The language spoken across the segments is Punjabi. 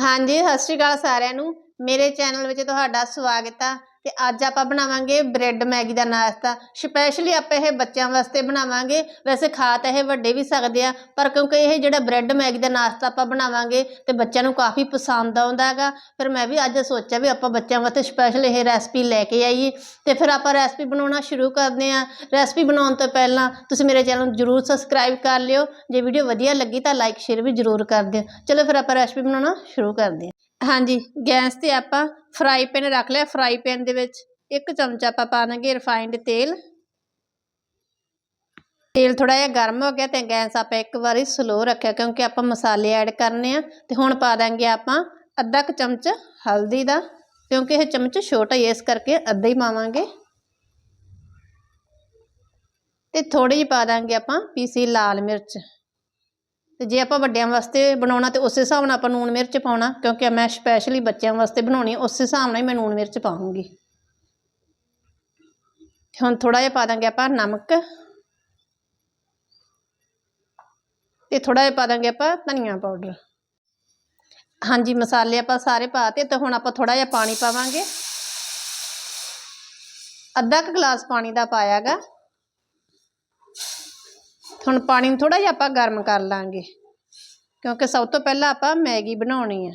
ਹਾਂਜੀ ਸਤਿ ਸ਼੍ਰੀ ਅਕਾਲ ਸਾਰਿਆਂ ਨੂੰ। ਮੇਰੇ ਚੈਨਲ ਵਿੱਚ ਤੁਹਾਡਾ ਸਵਾਗਤ ਆ। ਤੇ ਅੱਜ ਆਪਾਂ ਬਣਾਵਾਂਗੇ ਬ੍ਰੈਡ ਮੈਗੀ ਦਾ ਨਾਸ਼ਤਾ। ਸਪੈਸ਼ਲੀ ਆਪਾਂ ਇਹ ਬੱਚਿਆਂ ਵਾਸਤੇ ਬਣਾਵਾਂਗੇ। ਵੈਸੇ ਖਾ ਤਾਂ ਇਹ ਵੱਡੇ ਵੀ ਸਕਦੇ ਆ, ਪਰ ਕਿਉਂਕਿ ਇਹ ਜਿਹੜਾ ਬ੍ਰੈਡ ਮੈਗੀ ਦਾ ਨਾਸ਼ਤਾ ਆਪਾਂ ਬਣਾਵਾਂਗੇ ਤੇ ਬੱਚਿਆਂ ਨੂੰ ਕਾਫੀ ਪਸੰਦ ਆਉਂਦਾ ਹੈਗਾ। ਫਿਰ ਮੈਂ ਵੀ ਅੱਜ ਸੋਚਿਆ ਵੀ ਆਪਾਂ ਬੱਚਿਆਂ ਵਾਸਤੇ ਸਪੈਸ਼ਲ ਇਹ ਰੈਸਪੀ ਲੈ ਕੇ ਆਈਏ। ਤੇ ਫਿਰ ਆਪਾਂ ਰੈਸਪੀ ਬਣਾਉਣਾ ਸ਼ੁਰੂ ਕਰਦੇ ਆ ਰੈਸਪੀ ਬਣਾਉਣ ਤੋਂ ਪਹਿਲਾਂ ਤੁਸੀਂ ਮੇਰੇ ਚੈਨਲ ਨੂੰ ਜਰੂਰ ਸਬਸਕ੍ਰਾਈਬ ਕਰ ਲਿਓ। ਜੇ ਵੀਡੀਓ ਵਧੀਆ ਲੱਗੀ ਤਾਂ ਲਾਈਕ, ਸ਼ੇਅਰ ਵੀ ਜਰੂਰ ਕਰ ਦਿਓ। ਚਲੋ ਫਿਰ ਆਪਾਂ ਰੈਸਪੀ ਬਣਾਉਣਾ ਸ਼ੁਰੂ ਕਰਦੇ ਹਾਂ। ਹਾਂਜੀ, ਗੈਸ ਤੇ ਆਪਾਂ ਫਰਾਈ ਪੈਨ ਰੱਖ ਲਿਆ ਫਰਾਈ ਪੈਨ ਦੇ ਵਿੱਚ ਇੱਕ ਚਮਚ ਆਪਾਂ ਪਾਵਾਂਗੇ ਰਿਫਾਈਨਡ ਤੇਲ। ਤੇਲ ਥੋੜਾ ਜਿਹਾ ਗਰਮ ਹੋ ਗਿਆ ਤੇ ਗੈਸ ਆਪਾਂ ਇੱਕ ਵਾਰੀ ਸਲੋ ਰੱਖਿਆ, ਕਿਉਂਕਿ ਆਪਾਂ ਮਸਾਲੇ ਐਡ ਕਰਨੇ ਆ ਤੇ ਹੁਣ ਪਾ ਦਾਂਗੇ ਆਪਾਂ ਅੱਧਾ ਕੁ ਚਮਚ ਹਲਦੀ ਦਾ, ਕਿਉਂਕਿ ਇਹ ਚਮਚ ਛੋਟਾ ਹੀ ਇਸ ਕਰਕੇ ਅੱਧਾ ਹੀ ਪਾਵਾਂਗੇ। ਤੇ ਥੋੜੀ ਜਿਹੀ ਪਾ ਦਾਂਗੇ ਆਪਾਂ ਪੀਸੀ ਲਾਲ ਮਿਰਚ। ਤੇ ਜੇ ਆਪਾਂ ਵੱਡਿਆਂ ਵਾਸਤੇ ਬਣਾਉਣਾ ਤੇ ਉਸੇ ਹਿਸਾਬ ਨਾਲ ਆਪਾਂ ਨੂਣ ਮਿਰਚ ਪਾਉਣਾ, ਕਿਉਂਕਿ ਮੈਂ ਸਪੈਸ਼ਲੀ ਬੱਚਿਆਂ ਵਾਸਤੇ ਬਣਾਉਣੀ, ਉਸੇ ਹਿਸਾਬ ਨਾਲ ਹੀ ਮੈਂ ਨੂਣ ਮਿਰਚ ਪਾਉਂਗੀ ਹੁਣ ਥੋੜਾ ਜਿਹਾ ਪਾ ਦਾਂਗੇ ਆਪਾਂ ਨਮਕ। ਤੇ ਥੋੜਾ ਜਿਹਾ ਪਾ ਦਾਂਗੇ ਆਪਾਂ ਧਨੀਆ ਪਾਊਡਰ ਹਾਂਜੀ, ਮਸਾਲੇ ਆਪਾਂ ਸਾਰੇ ਪਾਤੇ ਤੇ ਹੁਣ ਆਪਾਂ ਥੋੜਾ ਜਿਹਾ ਪਾਣੀ ਪਾਵਾਂਗੇ। ਅੱਧਾ ਕੁ ਗਲਾਸ ਪਾਣੀ ਦਾ ਪਾਇਆਗਾ ਹੁਣ ਪਾਣੀ ਨੂੰ ਥੋੜਾ ਜਿਹਾ ਆਪਾਂ ਗਰਮ ਕਰ ਲਾਂਗੇ। ਕਿਉਂਕਿ ਸਭ ਤੋਂ ਪਹਿਲਾਂ ਆਪਾਂ ਮੈਗੀ ਬਣਾਉਣੀ ਆ।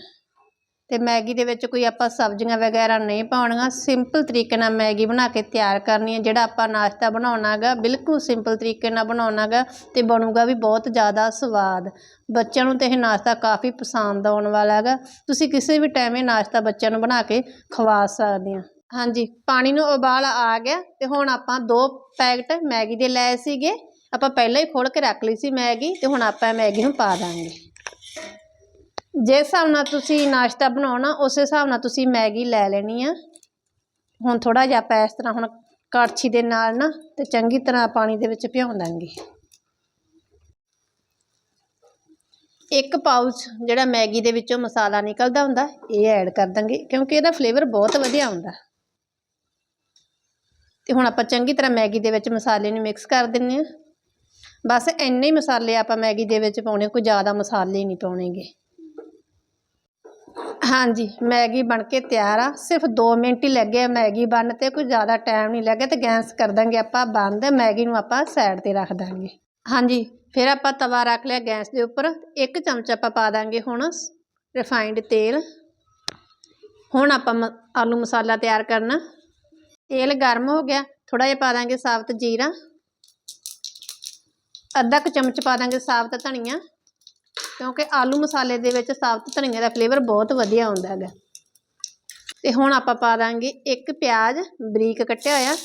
ਤੇ ਮੈਗੀ ਦੇ ਵਿੱਚ ਕੋਈ ਆਪਾਂ ਸਬਜ਼ੀਆਂ ਵਗੈਰਾ ਨਹੀਂ ਪਾਉਣੀਆਂ। ਸਿੰਪਲ ਤਰੀਕੇ ਨਾਲ ਮੈਗੀ ਬਣਾ ਕੇ ਤਿਆਰ ਕਰਨੀ ਹੈ ਜਿਹੜਾ ਆਪਾਂ ਨਾਸ਼ਤਾ ਬਣਾਉਣਾਗਾ, ਬਿਲਕੁਲ ਸਿੰਪਲ ਤਰੀਕੇ ਨਾਲ ਬਣਾਉਣਾਗਾ ਤੇ ਬਣੂਗਾ ਵੀ ਬਹੁਤ ਜ਼ਿਆਦਾ ਸਵਾਦ। ਬੱਚਿਆਂ ਨੂੰ ਤੇ ਇਹ ਨਾਸ਼ਤਾ ਕਾਫੀ ਪਸੰਦ ਆਉਣ ਵਾਲਾ ਹੈਗਾ। ਤੁਸੀਂ ਕਿਸੇ ਵੀ ਟਾਈਮ ਇਹ ਨਾਸ਼ਤਾ ਬੱਚਿਆਂ ਨੂੰ ਬਣਾ ਕੇ ਖਵਾ ਸਕਦੇ ਆ। ਹਾਂਜੀ, ਪਾਣੀ ਨੂੰ ਉਬਾਲ ਆ ਗਿਆ ਤੇ ਹੁਣ ਆਪਾਂ ਦੋ ਪੈਕਟ ਮੈਗੀ ਦੇ ਲਏ ਸੀਗੇ। ਆਪਾਂ ਪਹਿਲਾਂ ਹੀ ਖੋਲ ਕੇ ਰੱਖ ਲਈ ਸੀ ਮੈਗੀ ਤੇ ਹੁਣ ਆਪਾਂ ਮੈਗੀ ਨੂੰ ਪਾ ਦਾਂਗੇ। ਜਿਸ ਹਿਸਾਬ ਨਾਲ ਤੁਸੀਂ ਨਾਸ਼ਤਾ ਬਣਾਉਣਾ, ਉਸੇ ਹਿਸਾਬ ਨਾਲ ਤੁਸੀਂ ਮੈਗੀ ਲੈ ਲੈਣੀ ਆ। ਹੁਣ ਥੋੜਾ ਜਿਹਾ ਆਪਾਂ ਇਸ ਤਰ੍ਹਾਂ ਹੁਣ ਕੜਛੀ ਦੇ ਨਾਲ ਨਾ ਤੇ ਚੰਗੀ ਤਰ੍ਹਾਂ ਪਾਣੀ ਦੇ ਵਿੱਚ ਭਿਉਂ ਦਾਂਗੇ। ਇੱਕ ਪਾਊਚ ਜਿਹੜਾ ਮੈਗੀ ਦੇ ਵਿੱਚੋਂ ਮਸਾਲਾ ਨਿਕਲਦਾ ਹੁੰਦਾ, ਇਹ ਐਡ ਕਰ ਦਾਂਗੇ ਕਿਉਂਕਿ ਇਹਦਾ ਫਲੇਵਰ ਬਹੁਤ ਵਧੀਆ ਆਉਂਦਾ। ਤੇ ਹੁਣ ਆਪਾਂ ਚੰਗੀ ਤਰ੍ਹਾਂ ਮੈਗੀ ਦੇ ਵਿੱਚ ਮਸਾਲੇ ਨੂੰ ਮਿਕਸ ਕਰ ਦਿੰਨੇ ਆ। ਬਸ ਇੰਨੇ ਹੀ ਮਸਾਲੇ ਆਪਾਂ ਮੈਗੀ ਦੇ ਵਿੱਚ ਪਾਉਣੇ, ਕੋਈ ਜ਼ਿਆਦਾ ਮਸਾਲੇ ਨਹੀਂ ਪਾਉਣੇਗੇ। ਹਾਂਜੀ, ਮੈਗੀ ਬਣ ਕੇ ਤਿਆਰ ਆ। ਸਿਰਫ 2 ਮਿੰਟ ਹੀ ਲੱਗੇ ਮੈਗੀ ਬਣ ਤੇ, ਕੋਈ ਜ਼ਿਆਦਾ ਟਾਈਮ ਨਹੀਂ ਲੱਗਿਆ ਤੇ ਗੈਸ ਕਰ ਦਾਂਗੇ ਆਪਾਂ, ਬੰਦ। ਮੈਗੀ ਨੂੰ ਆਪਾਂ ਸਾਈਡ ਤੇ ਰੱਖ ਦਾਂਗੇ। ਹਾਂਜੀ, ਫਿਰ ਆਪਾਂ ਤਵਾ ਰੱਖ ਲਿਆ ਗੈਸ ਦੇ ਉੱਪਰ। ਇੱਕ ਚਮਚ ਆਪਾਂ ਪਾ ਦਾਂਗੇ ਹੁਣ ਰਿਫਾਈਨਡ ਤੇਲ। ਹੁਣ ਆਪਾਂ ਮ- ਆਲੂ ਮਸਾਲਾ ਤਿਆਰ ਕਰਨਾ। ਤੇਲ ਗਰਮ ਹੋ ਗਿਆ। ਥੋੜਾ ਜਿਹਾ ਪਾ ਦਾਂਗੇ ਸਾਬਤ ਜੀਰਾ। ਅੱਧਾ ਕੁ ਚਮਚ ਪਾ ਦਾਂਗੇ ਸਾਬਤ ਧਨੀਆ, ਕਿਉਂਕਿ ਆਲੂ ਮਸਾਲੇ ਦੇ ਵਿੱਚ ਸਾਬਤ ਧਨੀਆ ਦਾ ਫਲੇਵਰ ਬਹੁਤ ਵਧੀਆ ਆਉਂਦਾ ਹੈਗਾ। ਤੇ ਹੁਣ ਆਪਾਂ ਪਾ ਦਾਂਗੇ ਇੱਕ ਪਿਆਜ਼, ਬਰੀਕ ਕੱਟਿਆ ਹੋਇਆ।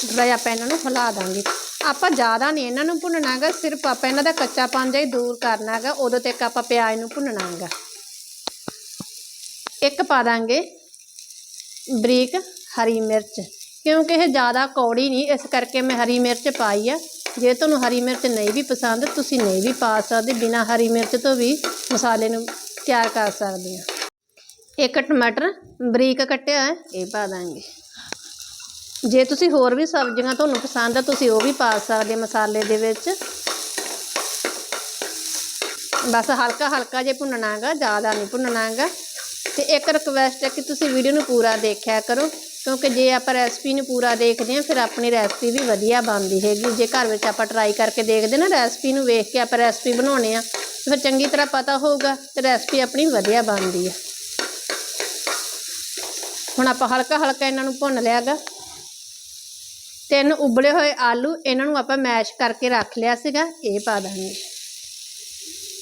ਥੋੜਾ ਜਿਹਾ ਆਪਾਂ ਇਹਨਾਂ ਨੂੰ ਹਿਲਾ ਦਾਂਗੇ। ਆਪਾਂ ਜ਼ਿਆਦਾ ਨਹੀਂ ਇਹਨਾਂ ਨੂੰ ਭੁੰਨਣਾ ਹੈਗਾ, ਸਿਰਫ ਆਪਾਂ ਇਹਨਾਂ ਦਾ ਕੱਚਾਪਨ ਜਿਹਾ ਹੀ ਦੂਰ ਕਰਨਾ ਹੈਗਾ, ਉਦੋਂ ਤੱਕ ਆਪਾਂ ਪਿਆਜ਼ ਨੂੰ ਭੁੰਨਣਾ ਹੈਗਾ। ਇੱਕ ਪਾ ਦਾਂਗੇ ਬਰੀਕ ਹਰੀ ਮਿਰਚ। ਕਿਉਂਕਿ ਇਹ ਜ਼ਿਆਦਾ ਕੌੜੀ ਨਹੀਂ, ਇਸ ਕਰਕੇ ਮੈਂ ਹਰੀ ਮਿਰਚ ਪਾਈ ਆ। ਜੇ ਤੁਹਾਨੂੰ ਹਰੀ ਮਿਰਚ ਨਹੀਂ ਵੀ ਪਸੰਦ, ਤੁਸੀਂ ਨਹੀਂ ਵੀ ਪਾ ਸਕਦੇ, ਬਿਨਾਂ ਹਰੀ ਮਿਰਚ ਤੋਂ ਵੀ ਮਸਾਲੇ ਨੂੰ ਤਿਆਰ ਕਰ ਸਕਦੇ ਆ। ਇੱਕ ਟਮਾਟਰ ਬਰੀਕ ਕੱਟਿਆ ਹੈ, ਇਹ ਪਾ ਦਾਂਗੇ। ਜੇ ਤੁਸੀਂ ਹੋਰ ਵੀ ਸਬਜ਼ੀਆਂ ਤੁਹਾਨੂੰ ਪਸੰਦ ਆ, ਤੁਸੀਂ ਉਹ ਵੀ ਪਾ ਸਕਦੇ ਮਸਾਲੇ ਦੇ ਵਿੱਚ। ਬਸ ਹਲਕਾ ਹਲਕਾ ਜੇ ਭੁੰਨਣਾ ਹੈਗਾ, ਜ਼ਿਆਦਾ ਨਹੀਂ ਭੁੰਨਣਾ ਹੈਗਾ। ਤੇ ਇੱਕ ਰਿਕਵੈਸਟ ਹੈ ਕਿ ਤੁਸੀਂ ਵੀਡੀਓ ਨੂੰ ਪੂਰਾ ਦੇਖਿਆ ਕਰੋ। ਕਿਉਂਕਿ ਜੇ ਆਪਾਂ ਰੈਸਪੀ ਨੂੰ ਪੂਰਾ ਦੇਖਦੇ ਹਾਂ, ਫਿਰ ਆਪਣੀ ਰੈਸਪੀ ਵੀ ਵਧੀਆ ਬਣਦੀ ਹੈਗੀ। ਜੇ ਘਰ ਵਿੱਚ ਆਪਾਂ ਟਰਾਈ ਕਰਕੇ ਦੇਖਦੇ ਨਾ ਰੈਸਪੀ ਨੂੰ ਵੇਖ ਕੇ ਆਪਾਂ ਰੈਸਪੀ ਬਣਾਉਣੇ ਆ ਫਿਰ ਚੰਗੀ ਤਰ੍ਹਾਂ ਪਤਾ ਹੋਊਗਾ ਤੇ ਰੈਸਪੀ ਆਪਣੀ ਵਧੀਆ ਬਣਦੀ ਹੈ ਹੁਣ ਆਪਾਂ ਹਲਕਾ ਹਲਕਾ ਇਹਨਾਂ ਨੂੰ ਭੁੰਨ ਲਿਆਗਾ ਤਿੰਨ ਉਬਲੇ ਹੋਏ ਆਲੂ ਇਹਨਾਂ ਨੂੰ ਆਪਾਂ ਮੈਸ਼ ਕਰਕੇ ਰੱਖ ਲਿਆ ਸੀਗਾ, ਇਹ ਪਾ ਦਾਂਗੇ।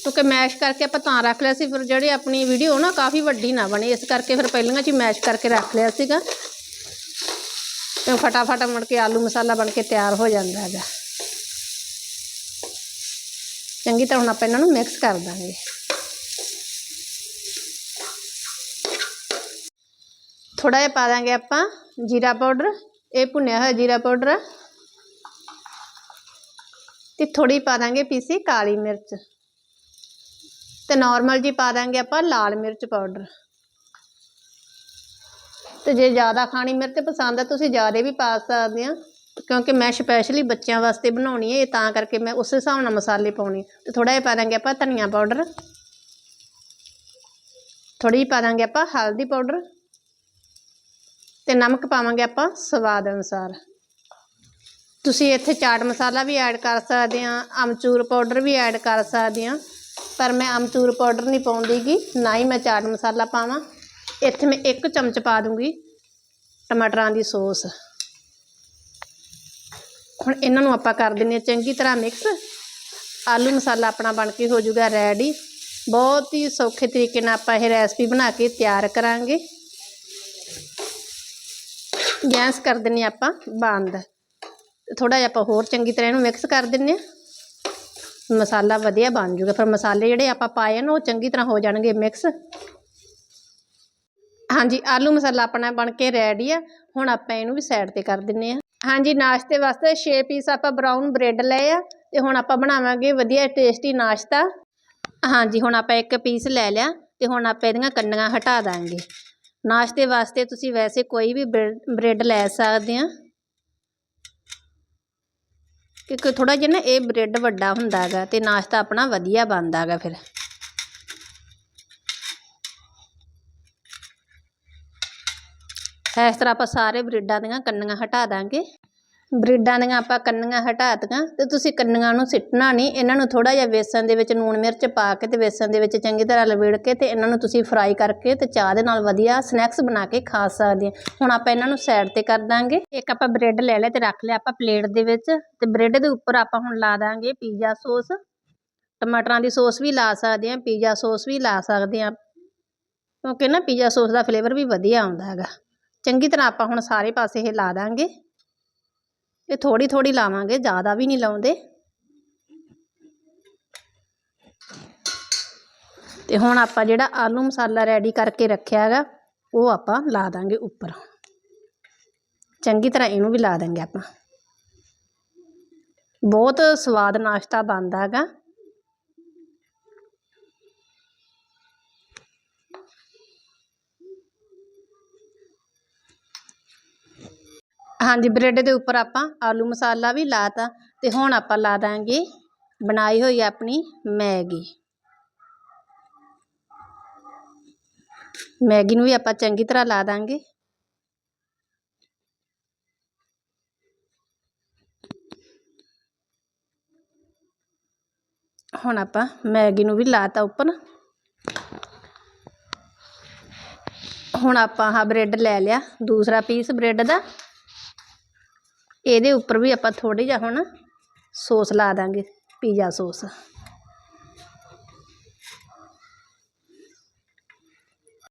ਕਿਉਂਕਿ ਮੈਸ਼ ਕਰਕੇ ਆਪਾਂ ਤਾਂ ਰੱਖ ਲਿਆ ਸੀ, ਫਿਰ ਜਿਹੜੀ ਆਪਣੀ ਵੀਡੀਓ ਨਾ ਕਾਫੀ ਵੱਡੀ ਨਾ ਬਣੇ, ਇਸ ਕਰਕੇ ਫਿਰ ਪਹਿਲਾਂ 'ਚ ਹੀ ਮੈਸ਼ ਕਰਕੇ ਰੱਖ ਲਿਆ ਸੀਗਾ। ਤੇ ਫਟਾਫਟ ਮੁੜ ਕੇ ਆਲੂ ਮਸਾਲਾ ਬਣ ਕੇ ਤਿਆਰ ਹੋ ਜਾਂਦਾ ਹੈਗਾ। ਚੰਗੀ ਤਰ੍ਹਾਂ ਹੁਣ ਆਪਾਂ ਇਹਨਾਂ ਨੂੰ ਮਿਕਸ ਕਰ ਦਾਂਗੇ। ਥੋੜਾ ਜਿਹਾ ਪਾ ਦਾਂਗੇ ਆਪਾਂ ਜੀਰਾ ਪਾਊਡਰ, ਇਹ ਭੁੰਨਿਆ ਹੋਇਆ ਜੀਰਾ ਪਾਊਡਰ। ਆ ਤੇ ਥੋੜੀ ਪਾ ਦਾਂਗੇ ਪੀਸੀ ਕਾਲੀ ਮਿਰਚ। ਤੇ ਨਾਰਮਲ ਜੀ ਪਾ ਦਾਂਗੇ ਆਪਾਂ ਲਾਲ ਮਿਰਚ ਪਾਊਡਰ। ਤੇ ਜੇ ਜ਼ਿਆਦਾ ਖਾਣੀ ਮਿਰਚ ਪਸੰਦ ਹੈ ਤੁਸੀਂ ਜ਼ਿਆਦਾ ਵੀ ਪਾ ਸਕਦੇ ਆ। ਕਿਉਂਕਿ ਮੈਂ ਸਪੈਸ਼ਲੀ ਬੱਚਿਆਂ ਵਾਸਤੇ ਬਣਾਉਣੀ ਹੈ ਇਹ ਤਾਂ ਕਰਕੇ ਮੈਂ ਉਸ ਹਿਸਾਬ ਨਾਲ ਮਸਾਲੇ ਪਾਉਣੇ ਤੇ ਥੋੜਾ ਜਿਹਾ ਪਾ ਦਾਂਗੇ ਆਪਾਂ ਧਨੀਆ ਪਾਊਡਰ ਥੋੜੀ ਜਿਹੀ ਪਾ ਦਾਂਗੇ ਆਪਾਂ ਹਲਦੀ ਪਾਊਡਰ ਤੇ ਨਮਕ ਪਾਵਾਂਗੇ ਆਪਾਂ ਸਵਾਦ ਅਨੁਸਾਰ। ਤੁਸੀਂ ਇੱਥੇ ਚਾਟ ਮਸਾਲਾ ਵੀ ਐਡ ਕਰ ਸਕਦੇ ਆ, ਅਮਚੂਰ ਪਾਊਡਰ ਵੀ ਐਡ ਕਰ ਸਕਦੇ ਆ। ਪਰ ਮੈਂ ਅਮਚੂਰ ਪਾਊਡਰ ਨਹੀਂ ਪਾਉਂਦੀਗੀ, ਨਾ ਹੀ ਮੈਂ ਚਾਟ ਮਸਾਲਾ ਪਾਵਾਂ। ਇੱਥੇ ਮੈਂ ਇੱਕ ਚਮਚ ਪਾ ਦੂੰਗੀ ਟਮਾਟਰਾਂ ਦੀ ਸੌਸ। ਹੁਣ ਇਹਨਾਂ ਨੂੰ ਆਪਾਂ ਕਰ ਦਿੰਨੇ ਆ ਚੰਗੀ ਤਰ੍ਹਾਂ ਮਿਕਸ ਆਲੂ ਮਸਾਲਾ ਆਪਣਾ ਬਣ ਕੇ ਹੋ ਜਾਊਗਾ ਰੈਡੀ ਬਹੁਤ ਹੀ ਸੌਖੇ ਤਰੀਕੇ ਨਾਲ ਆਪਾਂ ਇਹ ਰੈਸਪੀ ਬਣਾ ਕੇ ਤਿਆਰ ਕਰਾਂਗੇ। ਗੈਸ ਕਰ ਦਿੰਨੇ ਆਪਾਂ ਬੰਦ। ਥੋੜਾ ਜਿਹਾ ਆਪਾਂ ਹੋਰ ਚੰਗੀ ਤਰ੍ਹਾਂ ਇਹਨੂੰ ਮਿਕਸ ਕਰ ਦਿੰਨੇ ਆ ਮਸਾਲਾ ਵਧੀਆ ਬਣ ਜਾਊਗਾ। ਫਿਰ ਮਸਾਲੇ ਜਿਹੜੇ ਆਪਾਂ ਪਾਏ ਨੇ, ਉਹ ਚੰਗੀ ਤਰ੍ਹਾਂ ਹੋ ਜਾਣਗੇ ਮਿਕਸ ਹਾਂਜੀ, ਆਲੂ ਮਸਾਲਾ ਆਪਣਾ ਬਣ ਕੇ ਰੈਡੀ ਆ। ਹੁਣ ਆਪਾਂ ਇਹਨੂੰ ਵੀ ਸਾਈਡ ਤੇ ਕਰ ਦਿੰਨੇ ਆ। ਹਾਂਜੀ, ਨਾਸ਼ਤੇ ਵਾਸਤੇ 6 ਪੀਸ ਆਪਾਂ ਬਰਾਊਨ ਬ੍ਰੈਡ ਲਏ ਆ ਤੇ ਹੁਣ ਆਪਾਂ ਬਣਾਵਾਂਗੇ ਵਧੀਆ ਟੇਸਟੀ ਨਾਸ਼ਤਾ। ਹਾਂਜੀ, ਹੁਣ ਆਪਾਂ ਇੱਕ ਪੀਸ ਲੈ ਲਿਆ ਤੇ ਹੁਣ ਆਪਾਂ ਇਹਦੀਆਂ ਕੰਨੀਆਂ ਹਟਾ ਦਾਂਗੇ। ਨਾਸ਼ਤੇ ਵਾਸਤੇ ਤੁਸੀਂ ਵੈਸੇ ਕੋਈ ਵੀ ਬ੍ਰੈਡ ਲੈ ਸਕਦੇ ਆ। ਕਿਉਂਕਿ ਥੋੜਾ ਜਿਹਾ ਨਾ ਇਹ ਬ੍ਰੈਡ ਵੱਡਾ ਹੁੰਦਾ ਹੈਗਾ ਤੇ ਨਾਸ਼ਤਾ ਆਪਣਾ ਵਧੀਆ ਬਣਦਾ ਹੈਗਾ ਫਿਰ। ਇਸ ਤਰ੍ਹਾਂ ਆਪਾਂ ਸਾਰੇ ਬ੍ਰੈਡਾਂ ਦੀਆਂ ਕੰਨੀਆਂ ਹਟਾ ਦਾਂਗੇ। ਬ੍ਰੈਡਾਂ ਦੀਆਂ ਆਪਾਂ ਕੰਨੀਆਂ ਹਟਾਤੀਆਂ ਤੇ ਤੁਸੀਂ ਕੰਨੀਆਂ ਨੂੰ ਸਿੱਟਣਾ ਨਹੀਂ, ਇਹਨਾਂ ਨੂੰ ਥੋੜਾ ਜਿਹਾ ਵੇਸਣ ਦੇ ਵਿੱਚ ਲੂਣ ਮਿਰਚ ਪਾ ਕੇ ਤੇ ਵੇਸਣ ਦੇ ਵਿੱਚ ਚੰਗੀ ਤਰ੍ਹਾਂ ਲਵੇੜ ਕੇ ਤੇ ਇਹਨਾਂ ਨੂੰ ਤੁਸੀਂ ਫਰਾਈ ਕਰਕੇ ਤੇ ਚਾਹ ਦੇ ਨਾਲ ਵਧੀਆ ਸਨੈਕਸ ਬਣਾ ਕੇ ਖਾ ਸਕਦੇ ਆ ਹੁਣ ਆਪਾਂ ਇਹਨਾਂ ਨੂੰ ਸਾਈਡ ਤੇ ਕਰ ਦਾਂਗੇ। ਇੱਕ ਆਪਾਂ ਬ੍ਰੈਡ ਲੈ ਲਿਆ ਤੇ ਰੱਖ ਲਿਆ ਆਪਾਂ ਪਲੇਟ ਦੇ ਵਿੱਚ ਤੇ ਬ੍ਰੈਡ ਦੇ ਉੱਪਰ ਆਪਾਂ ਹੁਣ ਲਾ ਦਾਂਗੇ ਪੀਜ਼ਾ ਸੌਸ। ਟਮਾਟਰਾਂ ਦੀ ਸੌਸ ਵੀ ਲਾ ਸਕਦੇ ਆ ਪੀਜ਼ਾ ਸੌਸ ਵੀ ਲਾ ਸਕਦੇ ਆ ਕਿਉਂਕਿ ਨਾ ਪੀਜ਼ਾ ਸੌਸ ਦਾ ਫਲੇਵਰ ਵੀ ਵਧੀਆ ਆਉਂਦਾ ਹੈਗਾ। ਚੰਗੀ ਤਰ੍ਹਾਂ ਆਪਾਂ ਹੁਣ ਸਾਰੇ ਪਾਸੇ ਇਹ ਲਾ ਦਾਂਗੇ। ਇਹ ਥੋੜੀ ਥੋੜੀ ਲਾਵਾਂਗੇ, ਜ਼ਿਆਦਾ ਵੀ ਨਹੀਂ ਲਾਉਂਦੇ। ਤੇ ਹੁਣ ਆਪਾਂ ਜਿਹੜਾ ਆਲੂ ਮਸਾਲਾ ਰੈਡੀ ਕਰਕੇ ਰੱਖਿਆ ਹੈਗਾ, ਉਹ ਆਪਾਂ ਲਾ ਦਾਂਗੇ ਉੱਪਰ। ਚੰਗੀ ਤਰ੍ਹਾਂ ਇਹਨੂੰ ਵੀ ਲਾ ਦਾਂਗੇ ਆਪਾਂ। ਬਹੁਤ ਸਵਾਦ ਨਾਸ਼ਤਾ ਬਣਦਾ ਹੈਗਾ। ਹਾਂਜੀ, ਬ੍ਰੈਡ ਦੇ ਉੱਪਰ ਆਪਾਂ ਆਲੂ ਮਸਾਲਾ ਵੀ ਲਾਤਾ ਤੇ ਹੁਣ ਆਪਾਂ ਲਾ ਦਾਂਗੇ ਬਣਾਈ ਹੋਈ ਆਪਣੀ ਮੈਗੀ। ਮੈਗੀ ਨੂੰ ਵੀ ਆਪਾਂ ਚੰਗੀ ਤਰ੍ਹਾਂ ਲਾ ਦਾਂਗੇ। ਹੁਣ ਆਪਾਂ ਮੈਗੀ ਨੂੰ ਵੀ ਲਾਤਾ ਉੱਪਰ। ਹੁਣ ਆਪਾਂ ਆਹ ਬ੍ਰੈਡ ਲੈ ਲਿਆ, ਦੂਸਰਾ ਪੀਸ ਬ੍ਰੈਡ ਦਾ। ਇਹਦੇ ਉੱਪਰ ਵੀ ਆਪਾਂ ਥੋੜੀ ਜਿਹਾ ਹੁਣ ਸੌਸ ਲਾ ਦਾਂਗੇ, ਪੀਜ਼ਾ ਸੌਸ।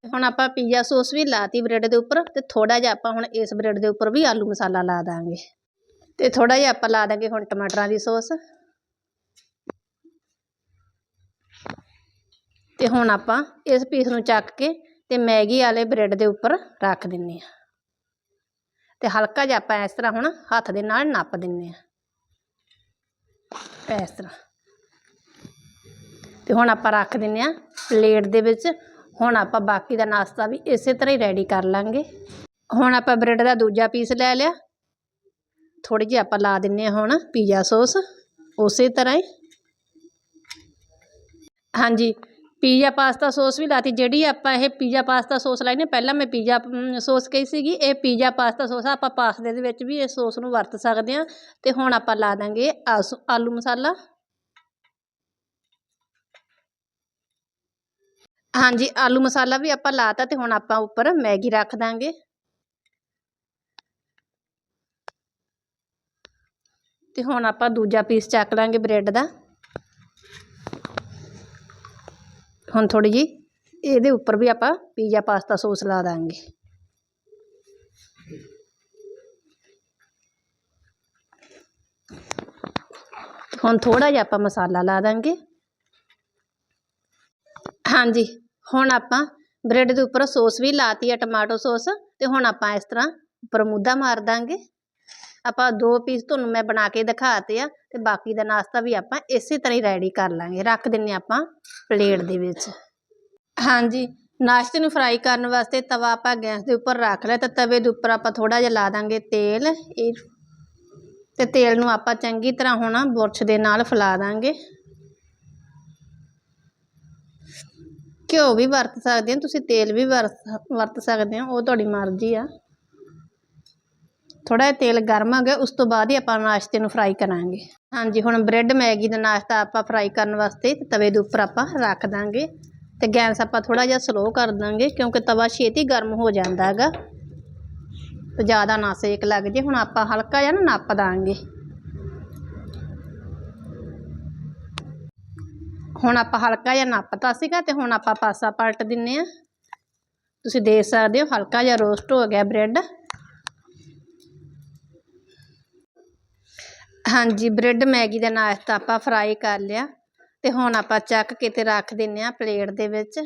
ਹੁਣ ਆਪਾਂ ਪੀਜ਼ਾ ਸੌਸ ਵੀ ਲਾਤੀ ਬ੍ਰੈਡ ਦੇ ਉੱਪਰ ਤੇ ਥੋੜਾ ਜਿਹਾ ਆਪਾਂ ਹੁਣ ਇਸ ਬ੍ਰੈਡ ਦੇ ਉੱਪਰ ਵੀ ਆਲੂ ਮਸਾਲਾ ਲਾ ਦਾਂਗੇ। ਤੇ ਥੋੜਾ ਜਿਹਾ ਆਪਾਂ ਲਾ ਦਾਂਗੇ ਹੁਣ ਟਮਾਟਰਾਂ ਦੀ ਸੌਸ। ਤੇ ਹੁਣ ਆਪਾਂ ਇਸ ਪੀਸ ਨੂੰ ਚੱਕ ਕੇ ਤੇ ਮੈਗੀ ਵਾਲੇ ਬ੍ਰੈਡ ਦੇ ਉੱਪਰ ਰੱਖ ਦਿੰਨੇ ਆ ਤੇ ਹਲਕਾ ਜਿਹਾ ਆਪਾਂ ਇਸ ਤਰ੍ਹਾਂ ਹੁਣ ਹੱਥ ਦੇ ਨਾਲ ਨੱਪ ਦਿੰਨੇ ਆ ਇਸ ਤਰ੍ਹਾਂ। ਤੇ ਹੁਣ ਆਪਾਂ ਰੱਖ ਦਿੰਨੇ ਆ ਪਲੇਟ ਦੇ ਵਿੱਚ। ਹੁਣ ਆਪਾਂ ਬਾਕੀ ਦਾ ਨਾਸ਼ਤਾ ਵੀ ਇਸੇ ਤਰ੍ਹਾਂ ਹੀ ਰੈਡੀ ਕਰ ਲਾਂਗੇ। ਹੁਣ ਆਪਾਂ ਬ੍ਰੈਡ ਦਾ ਦੂਜਾ ਪੀਸ ਲੈ ਲਿਆ। ਥੋੜੀ ਜਿਹੀ ਆਪਾਂ ਲਾ ਦਿੰਨੇ ਆ ਹੁਣ ਪੀਜ਼ਾ ਸੌਸ ਉਸੇ ਤਰ੍ਹਾਂ ਹੀ। ਹਾਂਜੀ। ਪੀਜ਼ਾ, ਪਾਸਤਾ, ਸੌਸ ਵੀ ਲਾਤੀ। ਜਿਹੜੀ ਆਪਾਂ ਇਹ ਪੀਜ਼ਾ, ਪਾਸਤਾ, ਸੌਸ ਲਾਈ ਨੇ, ਪਹਿਲਾਂ ਮੈਂ ਪੀਜ਼ਾ ਸੌਸ ਕਹੀ ਸੀਗੀ। ਇਹ ਪੀਜ਼ਾ, ਪਾਸਤਾ, ਸੌਸ ਆਪਾਂ ਪਾਸਤੇ ਦੇ ਵਿੱਚ ਵੀ ਇਹ ਸੌਸ ਨੂੰ ਵਰਤ ਸਕਦੇ ਆ ਤੇ ਹੁਣ ਆਪਾਂ ਲਾ ਦਾਂਗੇ ਆਸੂ, ਆਲੂ ਮਸਾਲਾ। ਹਾਂਜੀ, ਆਲੂ ਮਸਾਲਾ ਵੀ ਆਪਾਂ ਲਾਤਾ ਤੇ ਹੁਣ ਆਪਾਂ ਉੱਪਰ ਮੈਗੀ ਰੱਖ ਦਾਂਗੇ। ਤੇ ਹੁਣ ਆਪਾਂ ਦੂਜਾ ਪੀਸ ਚੱਕ ਲਾਂਗੇ ਬ੍ਰੈਡ ਦਾ। ਹੁਣ ਥੋੜੀ ਜੀ ਇਹਦੇ ਉੱਪਰ ਵੀ ਆਪਾਂ ਪੀਜ਼ਾ, ਪਾਸਤਾ, ਸੌਸ ਲਾ ਦਾਂਗੇ। ਹੁਣ ਥੋੜਾ ਜਿਹਾ ਆਪਾਂ ਮਸਾਲਾ ਲਾ ਦਾਂਗੇ। ਹਾਂਜੀ, ਹੁਣ ਆਪਾਂ ਬ੍ਰੈਡ ਦੇ ਉੱਪਰ ਸੌਸ ਵੀ ਲਾਤੀ ਆ, ਟਮਾਟੋ ਸੌਸ। ਤੇ ਹੁਣ ਆਪਾਂ ਇਸ ਤਰ੍ਹਾਂ ਉੱਪਰ ਮੁੱਦਾ ਮਾਰ ਦਾਂਗੇ। ਆਪਾਂ ਦੋ ਪੀਸ ਤੁਹਾਨੂੰ ਮੈਂ ਬਣਾ ਕੇ ਦਿਖਾਤੇ ਆ, ਤੇ ਬਾਕੀ ਦਾ ਨਾਸ਼ਤਾ ਵੀ ਆਪਾਂ ਇਸੇ ਤਰ੍ਹਾਂ ਹੀ ਰੈਡੀ ਕਰ ਲਾਂਗੇ। ਰੱਖ ਦਿੰਨੇ ਆਪਾਂ ਪਲੇਟ ਦੇ ਵਿੱਚ। ਹਾਂਜੀ, ਨਾਸ਼ਤੇ ਨੂੰ ਫਰਾਈ ਕਰਨ ਵਾਸਤੇ ਤਵਾ ਆਪਾਂ ਗੈਸ ਦੇ ਉੱਪਰ ਰੱਖ ਲਿਆ, ਤਾਂ ਤਵੇ ਦੇ ਉੱਪਰ ਆਪਾਂ ਥੋੜਾ ਜਿਹਾ ਲਾ ਦਾਂਗੇ ਤੇਲ। ਇਹ ਤੇ ਤੇਲ ਨੂੰ ਆਪਾਂ ਚੰਗੀ ਤਰ੍ਹਾਂ ਹੁਣ ਬੁਰਸ਼ ਦੇ ਨਾਲ ਫੈਲਾ ਦਾਂਗੇ। ਘਿਓ ਵੀ ਵਰਤ ਸਕਦੇ ਹੋ ਤੁਸੀਂ ਤੇਲ ਵੀ ਵਰਤ ਵਰਤ ਸਕਦੇ ਹੋ ਉਹ ਤੁਹਾਡੀ ਮਰਜ਼ੀ ਆ। ਥੋੜਾ ਜਿਹਾ ਤੇਲ ਗਰਮ ਹੋ ਗਿਆ, ਉਸ ਤੋਂ ਬਾਅਦ ਹੀ ਆਪਾਂ ਨਾਸ਼ਤੇ ਨੂੰ ਫਰਾਈ ਕਰਾਂਗੇ। ਹਾਂਜੀ, ਹੁਣ ਬ੍ਰੈਡ ਮੈਗੀ ਦਾ ਨਾਸ਼ਤਾ ਆਪਾਂ ਫਰਾਈ ਕਰਨ ਵਾਸਤੇ ਤਵੇ ਦੇ ਉੱਪਰ ਆਪਾਂ ਰੱਖ ਦਾਂਗੇ ਤੇ ਗੈਸ ਆਪਾਂ ਥੋੜਾ ਜਿਹਾ ਸਲੋ ਕਰ ਦਾਂਗੇ ਕਿਉਂਕਿ ਤਵਾ ਛੇਤੀ ਗਰਮ ਹੋ ਜਾਂਦਾ ਹੈਗਾ। ਤੇ ਜ਼ਿਆਦਾ ਨਾ ਸੇਕ ਲੱਗ ਜੇ, ਹੁਣ ਆਪਾਂ ਹਲਕਾ ਜਿਹਾ ਨਾ ਨੱਪ ਦਾਂਗੇ। ਹੁਣ ਆਪਾਂ ਹਲਕਾ ਜਿਹਾ ਨੱਪਤਾ ਸੀਗਾ ਤੇ ਹੁਣ ਆਪਾਂ ਪਾਸਾ ਪਲਟ ਦਿੰਨੇ ਆ। ਤੁਸੀਂ ਦੇਖ ਸਕਦੇ ਹੋ ਹਲਕਾ ਜਿਹਾ ਰੋਸਟ ਹੋ ਗਿਆ ਬ੍ਰੈਡ ਹਾਂਜੀ, ਬ੍ਰੈਡ ਮੈਗੀ ਦਾ ਨਾਸ਼ਤਾ ਆਪਾਂ ਫਰਾਈ ਕਰ ਲਿਆ। ਅਤੇ ਹੁਣ ਆਪਾਂ ਚੱਕ ਕੇ ਅਤੇ ਰੱਖ ਦਿੰਦੇ ਹਾਂ ਪਲੇਟ ਦੇ ਵਿੱਚ।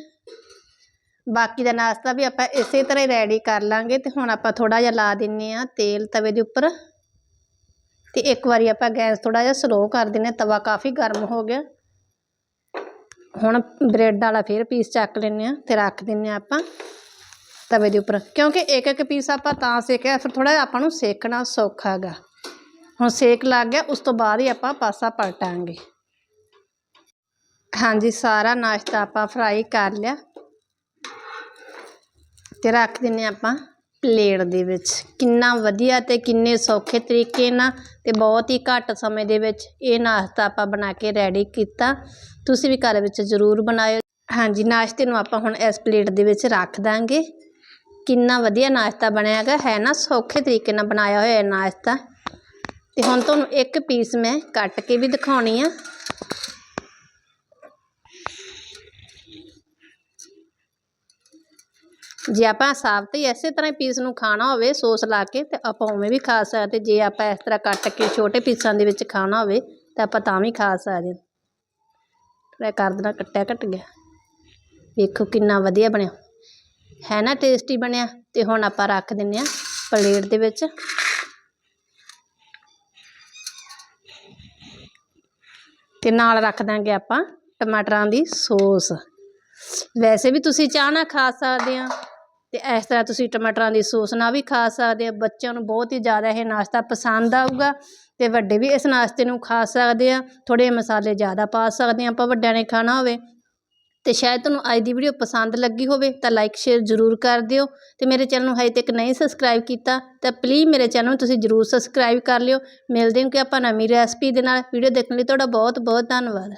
ਬਾਕੀ ਦਾ ਨਾਸ਼ਤਾ ਵੀ ਆਪਾਂ ਇਸੇ ਤਰ੍ਹਾਂ ਹੀ ਰੈਡੀ ਕਰ ਲਾਂਗੇ। ਅਤੇ ਹੁਣ ਆਪਾਂ ਥੋੜ੍ਹਾ ਜਿਹਾ ਲਾ ਦਿੰਦੇ ਹਾਂ ਤੇਲ ਤਵੇ ਦੇ ਉੱਪਰ। ਅਤੇ ਇੱਕ ਵਾਰੀ ਆਪਾਂ ਗੈਸ ਥੋੜ੍ਹਾ ਜਿਹਾ ਸਲੋ ਕਰ ਦਿੰਨੇ ਤਵਾ ਕਾਫੀ ਗਰਮ ਹੋ ਗਿਆ। ਹੁਣ ਬ੍ਰੈਡ ਵਾਲਾ ਫਿਰ ਪੀਸ ਚੱਕ ਲੈਂਦੇ ਹਾਂ ਅਤੇ ਰੱਖ ਦਿੰਦੇ ਹਾਂ ਆਪਾਂ ਤਵੇ ਦੇ ਉੱਪਰ। ਕਿਉਂਕਿ ਇੱਕ ਇੱਕ ਪੀਸ ਆਪਾਂ ਤਾਂ ਸੇਕਿਆ, ਫਿਰ ਥੋੜ੍ਹਾ ਜਿਹਾ ਆਪਾਂ ਨੂੰ ਸੇਕਣਾ ਸੌਖਾ ਹੈਗਾ ਹੁਣ ਸੇਕ ਲੱਗ ਗਿਆ, ਉਸ ਤੋਂ ਬਾਅਦ ਹੀ ਆਪਾਂ ਪਾਸਾ ਪਲਟਾਂਗੇ। ਹਾਂਜੀ, ਸਾਰਾ ਨਾਸ਼ਤਾ ਆਪਾਂ ਫਰਾਈ ਕਰ ਲਿਆ ਤੇ ਰੱਖ ਦਿੰਨੇ ਆਪਾਂ ਪਲੇਟ ਦੇ ਵਿੱਚ। ਕਿੰਨਾ ਵਧੀਆ ਤੇ ਕਿੰਨੇ ਸੌਖੇ ਤਰੀਕੇ ਨਾਲ ਤੇ ਬਹੁਤ ਹੀ ਘੱਟ ਸਮੇਂ ਦੇ ਵਿੱਚ ਇਹ ਨਾਸ਼ਤਾ ਆਪਾਂ ਬਣਾ ਕੇ ਰੈਡੀ ਕੀਤਾ। ਤੁਸੀਂ ਵੀ ਘਰ ਵਿੱਚ ਜ਼ਰੂਰ ਬਣਾਇਓ। ਹਾਂਜੀ, ਨਾਸ਼ਤੇ ਨੂੰ ਆਪਾਂ ਹੁਣ ਇਸ ਪਲੇਟ ਦੇ ਵਿੱਚ ਰੱਖ ਦਾਂਗੇ। ਕਿੰਨਾ ਵਧੀਆ ਨਾਸ਼ਤਾ ਬਣਿਆ ਹੈਗਾ, ਹੈ ਨਾ? ਸੌਖੇ ਤਰੀਕੇ ਨਾਲ ਬਣਾਇਆ ਹੋਇਆ ਇਹ ਨਾਸ਼ਤਾ। ਤੇ ਹੁਣ ਤੁਹਾਨੂੰ ਇੱਕ ਪੀਸ ਮੈਂ ਕੱਟ ਕੇ ਵੀ ਦਿਖਾਉਣੀ ਆ। ਜੇ ਆਪਾਂ ਸਾਬਤ 'ਤੇ ਇਸੇ ਤਰ੍ਹਾਂ ਪੀਸ ਨੂੰ ਖਾਣਾ ਹੋਵੇ, ਸੌਸ ਲਾ ਕੇ, ਤੇ ਆਪਾਂ ਉਵੇਂ ਵੀ ਖਾ ਸਕਦੇ ਜੇ ਆਪਾਂ ਇਸ ਤਰ੍ਹਾਂ ਕੱਟ ਕੇ ਛੋਟੇ ਪੀਸਾਂ ਦੇ ਵਿੱਚ ਖਾਣਾ ਹੋਵੇ, ਤਾਂ ਆਪਾਂ ਤਾਂ ਵੀ ਖਾ ਸਕਦੇ ਥੋੜ੍ਹਾ ਕਰ ਦੇਣਾ ਕੱਟਿਆ ਘਟ ਗਿਆ। ਵੇਖੋ ਕਿੰਨਾ ਵਧੀਆ ਬਣਿਆ। ਹੈ ਨਾ ਟੇਸਟੀ ਬਣਿਆ। ਤੇ ਹੁਣ ਆਪਾਂ ਰੱਖ ਦਿੰਨੇ ਆ ਪਲੇਟ ਦੇ ਵਿੱਚ। ਤੇ ਨਾਲ ਰੱਖ ਦਾਂਗੇ ਆਪਾਂ ਟਮਾਟਰਾਂ ਦੀ ਸੌਸ। ਵੈਸੇ ਵੀ ਤੁਸੀਂ ਚਾਹ ਨਾਲ ਖਾ ਸਕਦੇ ਆ ਤੇ ਇਸ ਤਰ੍ਹਾਂ ਤੁਸੀਂ ਟਮਾਟਰਾਂ ਦੀ ਸੌਸ ਨਾਲ ਵੀ ਖਾ ਸਕਦੇ ਆ। ਬੱਚਿਆਂ ਨੂੰ ਬਹੁਤ ਹੀ ਜ਼ਿਆਦਾ ਇਹ ਨਾਸ਼ਤਾ ਪਸੰਦ ਆਊਗਾ ਤੇ ਵੱਡੇ ਵੀ ਇਸ ਨਾਸ਼ਤੇ ਨੂੰ ਖਾ ਸਕਦੇ ਆ। ਥੋੜੇ ਮਸਾਲੇ ਜ਼ਿਆਦਾ ਪਾ ਸਕਦੇ ਆ। ਆਪਾਂ ਵੱਡਿਆਂ ਨੇ ਖਾਣਾ ਹੋਵੇ ਤੇ ਸ਼ਾਇਦ ਤੁਹਾਨੂੰ ਅੱਜ ਦੀ ਵੀਡੀਓ ਪਸੰਦ ਲੱਗੀ ਹੋਵੇ ਤਾਂ ਲਾਈਕ ਸ਼ੇਅਰ ਜ਼ਰੂਰ ਕਰ ਦਿਓ ਤੇ ਮੇਰੇ ਚੈਨਲ ਨੂੰ ਹਜੇ ਤੱਕ ਨਹੀਂ ਸਬਸਕ੍ਰਾਈਬ ਕੀਤਾ ਤਾਂ ਪਲੀਜ਼ ਮੇਰੇ ਚੈਨਲ ਨੂੰ ਤੁਸੀਂ ਜ਼ਰੂਰ ਸਬਸਕ੍ਰਾਈਬ ਕਰ ਲਿਓ। ਮਿਲਦੇ ਹਾਂ ਕਿ ਆਪਾਂ ਨਵੀਂ ਰੈਸਪੀ ਦੇ ਨਾਲ। ਵੀਡੀਓ ਦੇਖਣ ਲਈ ਤੁਹਾਡਾ ਬਹੁਤ ਬਹੁਤ ਧੰਨਵਾਦ।